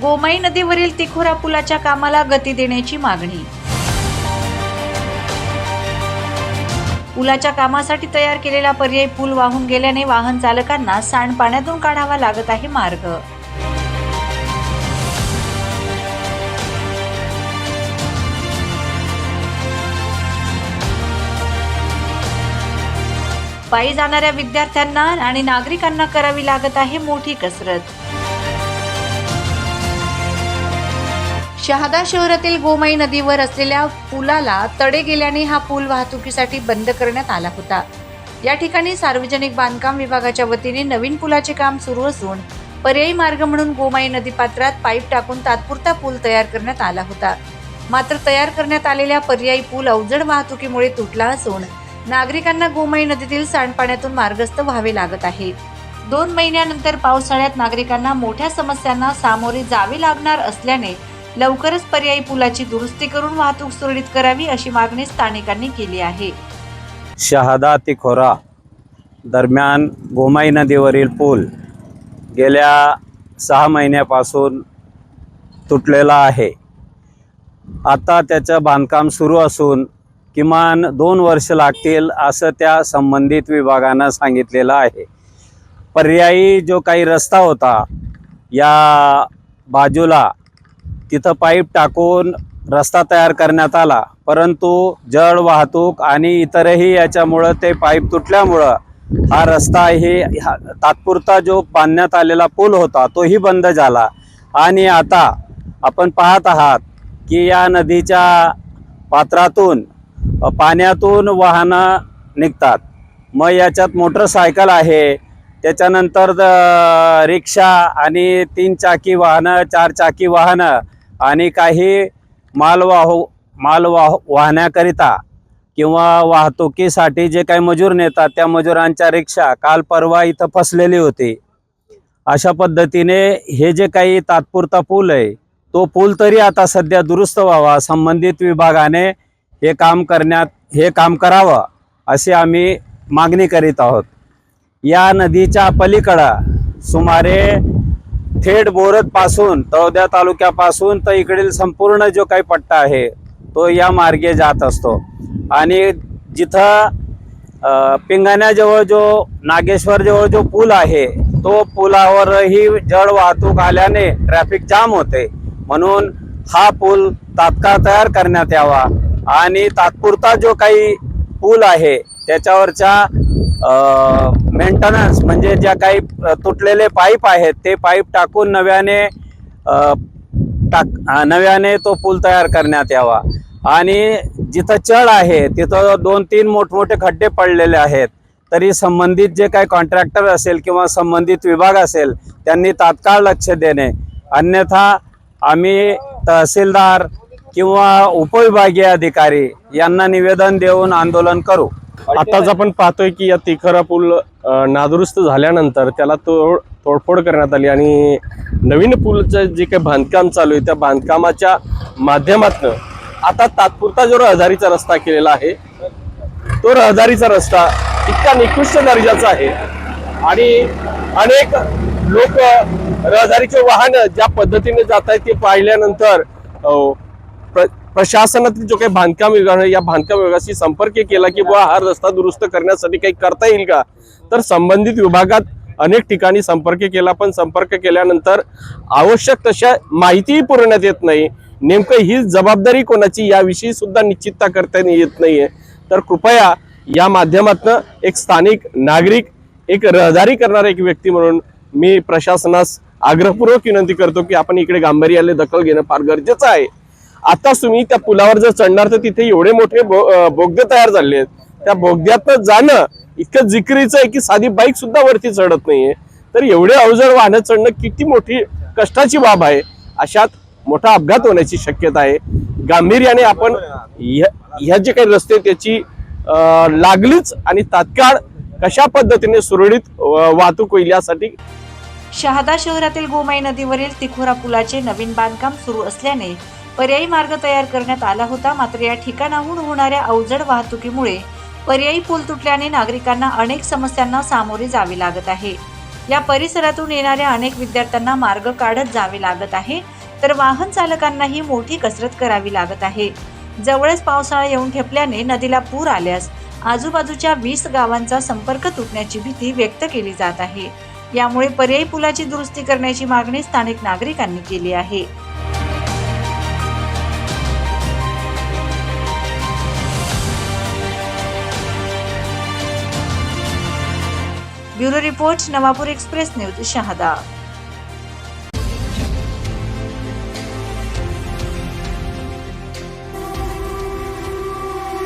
गोमाई नदीवरील तिखोरा पुलाच्या कामाला गती देण्याची मागणी. पुलाच्या कामासाठी तयार केलेला पर्यायी पूल वाहून गेल्याने वाहन चालकांना सांडपाण्यातून काढावा लागत आहे मार्ग. पायी जाणाऱ्या विद्यार्थ्यांना आणि नागरिकांना करावी लागत आहे मोठी कसरत. शहादा शहरातील गोमाई नदीवर असलेल्या पुलाला तडे गेल्याने हा पूल वाहतुकीसाठी बंद करण्यात आला होता. या ठिकाणी सार्वजनिक बांधकाम विभागाच्या वतीने नवीन पुलाचे काम सुरू असून पर्यायी मार्ग म्हणून गोमाई नदी पात्रात पाईप टाकून तात्पुरता पूल तयार करण्यात आला होता. मात्र तयार करण्यात आलेल्या पर्यायी पूल अवजड वाहतुकीमुळे तुटला असून नागरिकांना गोमाई नदीतील सांडपाण्यातून मार्गस्थ व्हावे लागत आहे. दोन महिन्यानंतर पावसाळ्यात नागरिकांना मोठ्या समस्यांना सामोरे जावे लागणार असल्याने लवकरच पर्यायी पुलाची दुरुस्ती करून वाहतूक सुरळीत करावी अशी मागणी स्थानिकांनी केली आहे. शहादा तिखोरा दरम्यान गोमाई नदीवरील पूल गेल्या सहा महिन्यापासून तुटलेला आहे. आता त्याचं बांधकाम सुरू असून किमान दोन वर्ष लागतील असं त्या संबंधित विभागानं सांगितलेलं आहे. पर्यायी जो काही रस्ता होता या बाजूला तिथं पाईप टाकून रस्ता तयार करण्यात आला. परंतु जड वाहतूक आणि इतरही याच्यामुळं ते पाईप तुटल्यामुळं हा रस्ता हे हा तात्पुरता जो बांधण्यात आलेला पूल होता तोही बंद झाला. आणि आता आपण पाहत आहात की या नदीच्या पात्रातून पाण्यातून वाहनं निघतात. मग याच्यात मोटरसायकल आहे. त्याच्यानंतर द- रिक्षा आणि तीन चाकी वाहनं चार चाकी वाहनं आणि काही मालवाहू मालवाह वाहण्याकरिता किंवा वाहतुकीसाठी जे काही मजूर नेतात त्या मजुरांच्या रिक्षा काल परवा इथं फसलेली होती. अशा पद्धतीने हे जे काही तात्पुरता पूल आहे तो पूल तरी आता सध्या दुरुस्त व्हावा संबंधित विभागाने हे काम करण्यात हे काम करावं अशी आम्ही मागणी करीत आहोत. या नदीच्या पलीकडं सुमारे थेट बोरदपासून तळोद्या तालुक्यापासून तर इकडील संपूर्ण जो काही पट्टा आहे तो या मार्गे जात असतो. आणि जिथं पिंगाण्याजवळ जो नागेश्वरजवळ जो पूल आहे तो पुलावरही जड वाहतूक आल्याने ट्रॅफिक जाम होते. म्हणून हा पूल तात्काळ तयार करण्यात यावा. आणि तात्पुरता जो काही पूल आहे त्याच्यावरच्या मेंटेनन्स म्हणजे ज्या काही तुटलेले पाईप आहेत ते पाईप टाकून नव्याने टाक नव्याने तो पूल तयार करण्यात यावा. आणि जिथं चढ आहे तिथं दोन तीन मोठमोठे खड्डे पडलेले आहेत. तरी संबंधित जे काही कॉन्ट्रॅक्टर असेल किंवा संबंधित विभाग असेल त्यांनी तात्काळ लक्ष देणे. अन्यथा आम्ही तहसीलदार किंवा उपविभागीय अधिकारी यांना निवेदन देऊन आंदोलन करू. आताच आपण पाहतोय की या तिखरा पूल नादुरुस्त झाल्यानंतर त्याला तोड तोडफोड करण्यात आली आणि नवीन पूलचं जे काही बांधकाम चालू आहे त्या बांधकामाच्या माध्यमातून आता तात्पुरता जो रहदारीचा रस्ता केलेला आहे तो रहदारीचा रस्ता इतका निकृष्ट दर्जाचा आहे आणि अनेक लोक रहदारीचे वाहन ज्या पद्धतीने जात आहेत ते पाहिल्यानंतर प्रशासनातील जो काही बांधकाम विभाग आहे या बांधकाम विभागाशी संपर्क केला की बुवा हा रस्ता दुरुस्त करण्यासाठी काही करता येईल का? तर संबंधित विभागात अनेक ठिकाणी संपर्क केला पण संपर्क केल्यानंतर आवश्यक तशा माहितीही पुरवण्यात येत नाही. नेमकं ही जबाबदारी कोणाची याविषयी सुद्धा निश्चितता करता येत नाहीये. तर कृपया या माध्यमातून एक स्थानिक नागरिक एक रहदारी करणारा एक व्यक्ती म्हणून मी प्रशासनास आग्रहपूर्वक विनंती करतो की आपण इकडे गांभीर्याने दखल घेणं फार गरजेचं आहे. आता तुम्ही त्या पुलावर जर चढणार तर तिथे एवढे मोठे बोगदे तयार झाले आहेत. त्या बोगद्यात जाणं इतकं जिकरीचं आहे की साधी बाईक सुद्धा वरती चढत नाहीये. तर एवढे अवजड वाहनं चढणं किती मोठी कष्टाची बाब आहे. अशात मोठा अपघात होण्याची शक्यता आहे. गांभीर्याने आपण ह्या जे काही रस्ते त्याची लागलीच आणि तात्काळ कशा पद्धतीने सुरळीत वाहतूक होईल यासाठी शहादा शहरातील गोमाई नदीवरील तिखोरा पुलाचे नवीन बांधकाम सुरू असल्याने पर्यायी मार्ग तयार करण्यात आला होता मात्र या ठिकाणाहून होणाऱ्या अवजड वाहतुकीमुळे पर्यायी पूल तुटल्याने नागरिकांना अनेक समस्यांना सामोरे जावे लागत आहे. या परिसरातून येणाऱ्या अनेक विद्यार्थ्यांना मार्ग काढत जावे लागत आहे तर वाहन चालकांनाही मोठी कसरत करावी लागत आहे. जवळच पावसाळा येऊन ठेपल्याने नदीला पूर आल्यास आजूबाजूच्या वीस गावांचा संपर्क तुटण्याची भीती व्यक्त केली जात आहे. यामुळे पर्यायी पुलाची दुरुस्ती करण्याची मागणी स्थानिक नागरिकांनी केली आहे. Bureau report Navapur express news Shahada